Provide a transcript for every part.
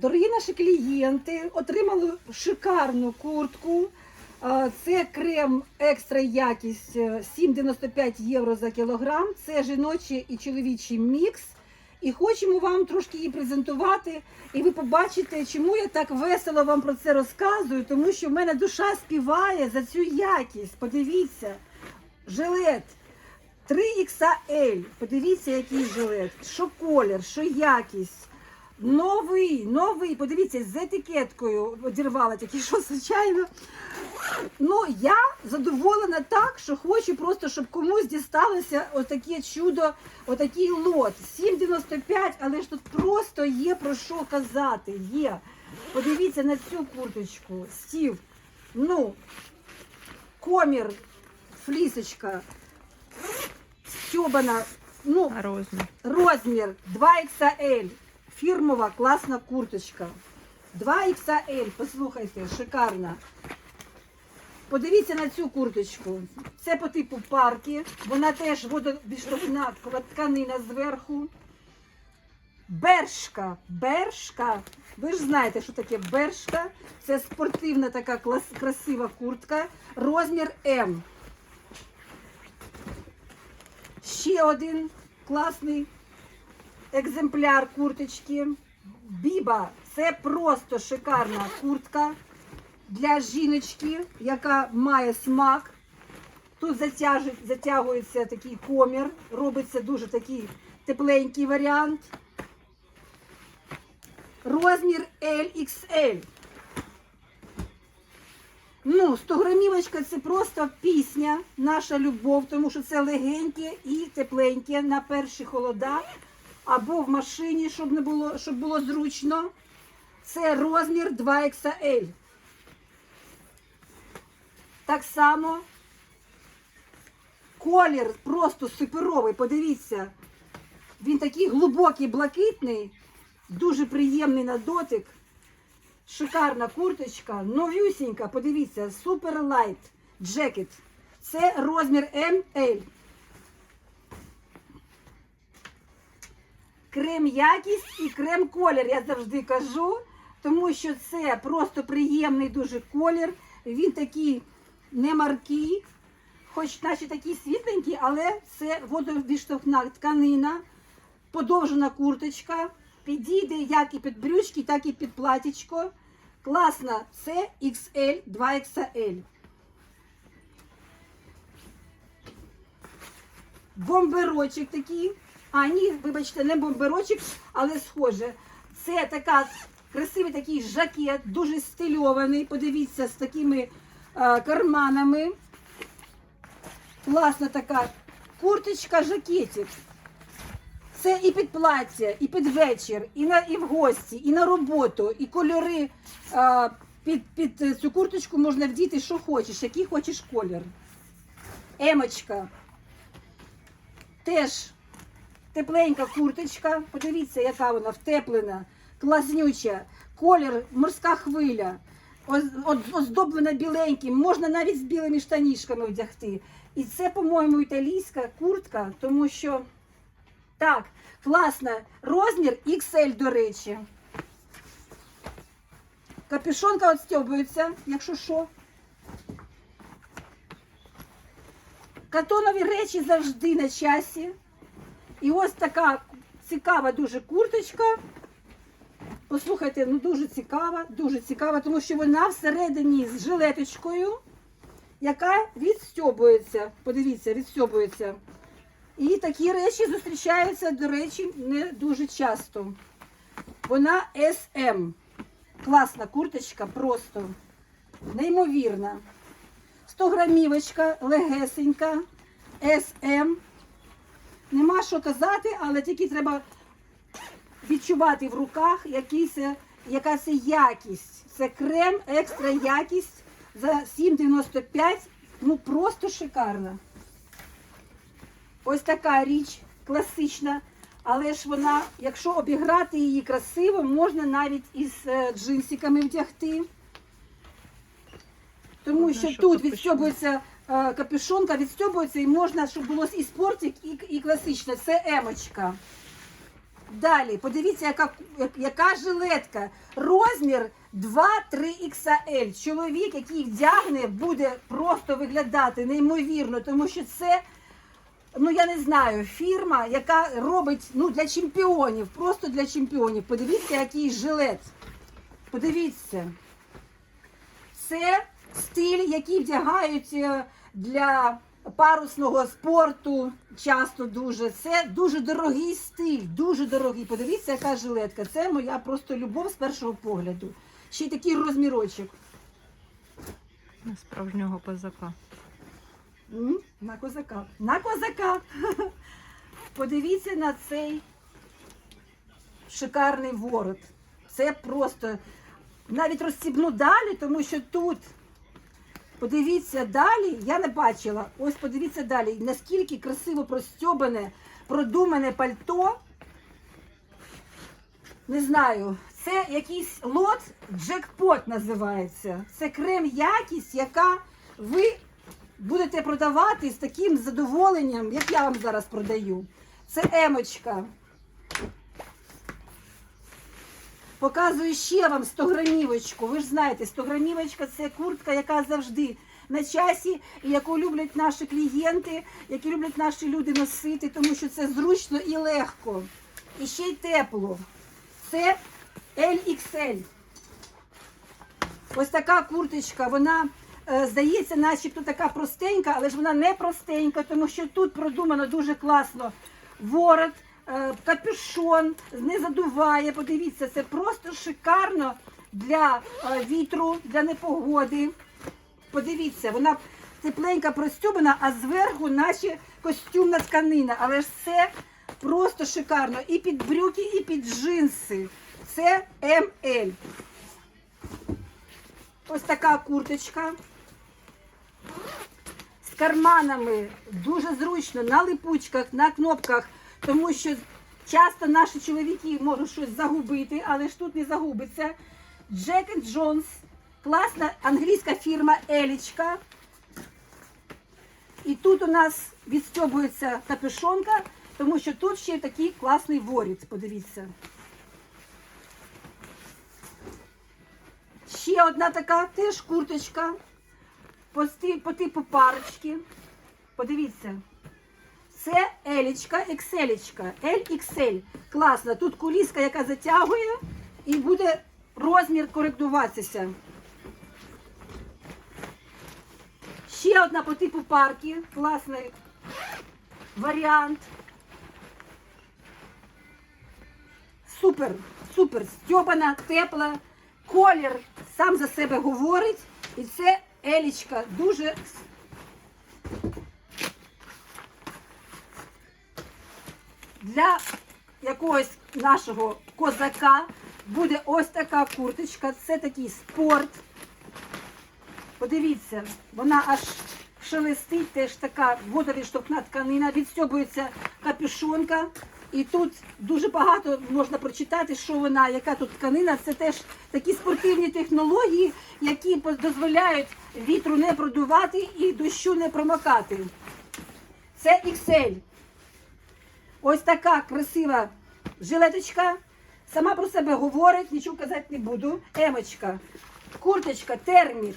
Дорогі наші клієнти отримали шикарну куртку. Це крем екстра якість е, 7,95 євро за кілограм. Це жіночий і чоловічий мікс. І хочемо вам трошки її презентувати. І ви побачите, чому я так весело вам про це розказую, тому що в мене душа співає за цю якість. Подивіться, жилет 3XL. Подивіться, який жилет, що колір, що якість. Новий, новий, подивіться, з етикеткою одірвала тільки що, звичайно. Ну, я задоволена так, що хочу просто, щоб комусь дісталося отаке чудо, отакий лот. 7,95, але ж тут просто є про що казати. Є. Подивіться на цю курточку. Стів. Ну, комір, флісочка, стьобана. Ну, розмір. Розмір 2XL. Фірмова класна курточка. 2XL, послухайте, шикарна. Подивіться на цю курточку. Це по типу парки. Вона теж водовідштовхна тканина зверху. Бершка. Бершка. Ви ж знаєте, що таке бершка. Це спортивна така клас, красива куртка. Розмір М. Ще один класний екземпляр курточки. Біба це просто шикарна куртка для жіночки, яка має смак. Тут затягується такий комір, робиться дуже такий тепленький варіант. Розмір LXL. Ну, 100 грамівочка це просто пісня, наша любов, тому що це легеньке і тепленьке на перші холода. Або в машині, щоб не було, щоб було зручно. Це розмір 2XL. Так само колір просто суперовий. Подивіться. Він такий глибокий, блакитний, дуже приємний на дотик. Шикарна курточка, новюсінька, подивіться, супер лайт джекет. Це розмір ML. Крем якість і крем колір, я завжди кажу, тому що це просто приємний дуже колір. Він такий не маркий, хоч наче такий світленький, але це водовідштовхна тканина, подовжена курточка. Підійде як і під брючки, так і під платічко. Класна, це XL, 2XL. Бомберочок такий. А, ні, вибачте, не бомберочок, але схоже. Це така красивий такий жакет, дуже стильований. Подивіться, з такими е, карманами. Класна така курточка, жакетик. Це і під плаття, і під вечір, і на і в гості, і на роботу, і кольори е, під, під цю курточку можна вдіти, що хочеш, який хочеш колір. Емочка. Теж тепленька курточка. Подивіться, яка вона втеплена, класнюча. Колір, морська хвиля. оз- оз- Оздоблена біленьким, можна навіть з білими штанішками вдягти. І це, по-моєму, італійська куртка, тому що так, класна. Розмір XL, до речі. Капюшонка відстьобується, якщо що. Катонові речі завжди на часі. І ось така цікава дуже курточка. Послухайте, ну дуже цікава, дуже цікава, тому що вона всередині з жилеточкою, яка відстьобується. Подивіться, відстьобується. І такі речі зустрічаються, до речі, не дуже часто. Вона SM. Класна курточка, просто неймовірна. 100 грамівочка, легесенька, SM. Нема що казати, але тільки треба відчувати в руках який це, яка це якість. Це крем, екстра якість за 7,95. Ну просто шикарна. Ось така річ класична. Але ж вона, якщо обіграти її красиво, можна навіть із е, джинсиками вдягти. Тому що тут відстьобується капюшонка, відстьобується і можна, щоб було і спортик, і, і класичне. Це емочка. Далі, подивіться, яка, яка жилетка. Розмір 2-3 XL. Чоловік, який вдягне, буде просто виглядати неймовірно, тому що це, ну я не знаю, фірма, яка робить ну, для чемпіонів, просто для чемпіонів. Подивіться, який жилет. Подивіться. Це стиль, який вдягають е, для парусного спорту. Часто дуже. Це дуже дорогий стиль, дуже дорогий. Подивіться, яка жилетка. Це моя просто любов з першого погляду. Ще й такий розмірочок. На справжнього козака. М, На козака. На козака. Подивіться на цей шикарний ворот. Це просто навіть розстібну далі, тому що тут. Подивіться далі, я не бачила. Ось подивіться далі, наскільки красиво простьобане, продумане пальто. Не знаю, це якийсь лот джекпот називається. Це крем якість, яка ви будете продавати з таким задоволенням, як я вам зараз продаю. Це емочка. Показую ще вам 100 грамівочку. Ви ж знаєте, 100 грамівочка це куртка, яка завжди на часі, і яку люблять наші клієнти, які люблять наші люди носити, тому що це зручно і легко. І ще й тепло. Це LXL. Ось така курточка, вона е, здається, начебто така простенька, але ж вона не простенька, тому що тут продумано дуже класно ворот, капюшон, не задуває. Подивіться, це просто шикарно для е, вітру, для непогоди. Подивіться, вона тепленька простюбана, а зверху наче костюмна тканина. Але ж це просто шикарно. І під брюки, і під джинси. Це МЛ. Ось така курточка. З карманами дуже зручно на липучках, на кнопках, тому що часто наші чоловіки можуть щось загубити, але ж тут не загубиться. Jack Jones, класна англійська фірма Елічка. І тут у нас відстьобується капюшонка, тому що тут ще такий класний воріт. Подивіться. Ще одна така теж курточка по типу парочки. Подивіться. Це елічка, екселічка, LXL. Класно. Тут куліска, яка затягує, і буде розмір коректуватися. Ще одна по типу парки. Класний варіант. Супер, супер, стьобана, тепла. Колір сам за себе говорить. І це елічка дуже для якогось нашого козака буде ось така курточка. Це такий спорт. Подивіться, вона аж шелестить, теж така водовідштовхна тканина, відстьобується капюшонка. І тут дуже багато можна прочитати, що вона, яка тут тканина. Це теж такі спортивні технології, які дозволяють вітру не продувати і дощу не промокати. Це XL. Ось така красива жилеточка. Сама про себе говорить, нічого казати не буду. Емочка, курточка, термік.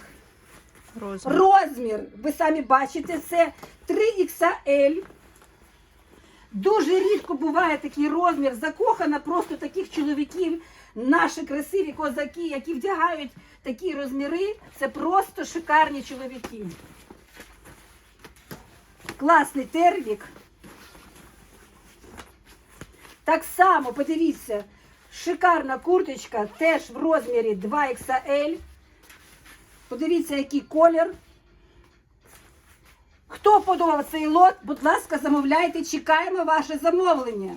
Розмір. Розмір, ви самі бачите, це 3XL. Дуже рідко буває такий розмір. Закохана просто таких чоловіків. Наші красиві козаки, які вдягають такі розміри, це просто шикарні чоловіки. Класний тервік. Так само, подивіться, шикарна курточка, теж в розмірі 2XL. Подивіться, який колір. Хто подобав цей лот, будь ласка, замовляйте, чекаємо ваше замовлення.